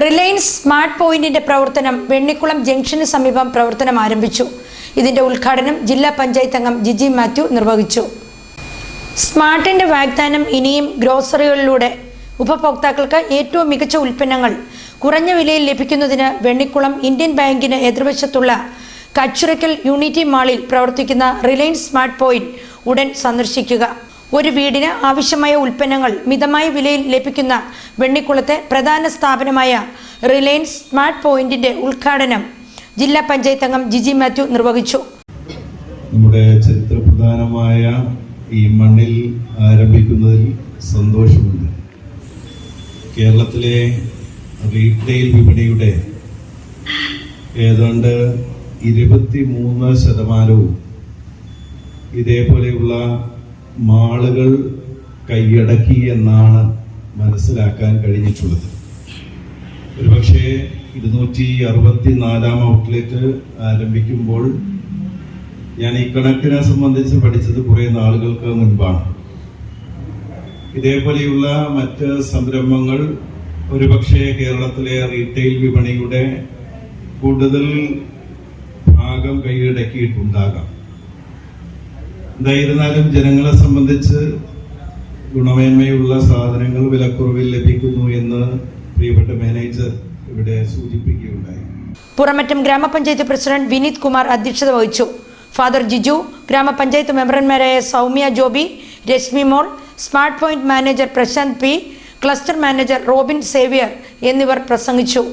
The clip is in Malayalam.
റിലയൻസ് സ്മാർട്ട് പോയിന്റിന്റെ പ്രവർത്തനം വെണ്ണിക്കുളം ജംഗ്ഷന് സമീപം പ്രവർത്തനം ആരംഭിച്ചു. ഇതിന്റെ ഉദ്ഘാടനം ജില്ലാ പഞ്ചായത്ത് അംഗം ജിജി മാത്യു നിർവഹിച്ചു. സ്മാർട്ടിന്റെ വാഗ്ദാനം ഇനിയും ഗ്രോസറികളിലൂടെ. ഉപഭോക്താക്കൾക്ക് ഏറ്റവും മികച്ച ഉൽപ്പന്നങ്ങൾ കുറഞ്ഞ വിലയിൽ ലഭിക്കുന്നതിന് വെണ്ണിക്കുളം ഇന്ത്യൻ ബാങ്കിന് എതിർവശത്തുള്ള കച്ചുറയ്ക്കൽ യൂണിറ്റി മാളിൽ പ്രവർത്തിക്കുന്ന റിലയൻസ് സ്മാർട്ട് പോയിന്റ് ഉടൻ സന്ദർശിക്കുക. ഒരു വീടിന് ആവശ്യമായ ഉൽപ്പന്നങ്ങൾ മിതമായ വിലയിൽ ലഭിക്കുന്ന വെണ്ണിക്കുളത്തെ പ്രധാന സ്ഥാപനമായ റിലയൻസ് സ്മാർട്ട് പോയിന്റിന്റെ ഉദ്ഘാടനം ജില്ലാ പഞ്ചായത്ത് അംഗം ജിജി മാത്യു നിർവഹിച്ചു. നമ്മുടെ ചരിത്രപ്രധാനമായ ഈ മണ്ണിൽ ആരംഭിക്കുന്നതിൽ സന്തോഷമുണ്ട്. കേരളത്തിലെ റീറ്റെയിൽ വിപണിയുടെ ഏതാണ്ട് ഇരുപത്തി മൂന്ന് ശതമാനവും ഇതേപോലെയുള്ള മാളുകൾ കൈയടക്കി എന്നാണ് മനസ്സിലാക്കാൻ കഴിഞ്ഞിട്ടുള്ളത്. ഒരുപക്ഷെ ഇരുന്നൂറ്റി അറുപത്തി നാലാം ഔട്ട്ലെറ്റ് ആരംഭിക്കുമ്പോൾ ഞാൻ ഈ കണക്കിനെ സംബന്ധിച്ച് പഠിച്ചത് കുറേ നാളുകൾക്ക് മുൻപാണ്. ഇതേപോലെയുള്ള മറ്റ് സംരംഭങ്ങൾ ഒരുപക്ഷെ കേരളത്തിലെ റീറ്റെയിൽ വിപണിയുടെ കൂടുതൽ ഭാഗം കൈയടക്കിയിട്ടുണ്ടാകാം. എന്തായിരുന്നാലും ജനങ്ങളെ സംബന്ധിച്ച് ഗുണമേന്മയുള്ള സാധനങ്ങൾ വിലക്കുറവിൽ ലഭിക്കുന്നു എന്ന് പ്രിയപ്പെട്ട മാനേജർ ഇവിടെ സൂചിപ്പിക്കുകയുണ്ടായി. പുറമറ്റം ഗ്രാമപഞ്ചായത്ത് പ്രസിഡന്റ് വിനീത് കുമാർ അധ്യക്ഷത വഹിച്ചു. ഫാദർ ജിജു ഗ്രാമപഞ്ചായത്ത് മെമ്പർമാരായ Soumya Joby Reshmi Mol smart point manager Prasanth P cluster manager Robin Xavier എന്നിവർ പ്രസംഗിച്ചു.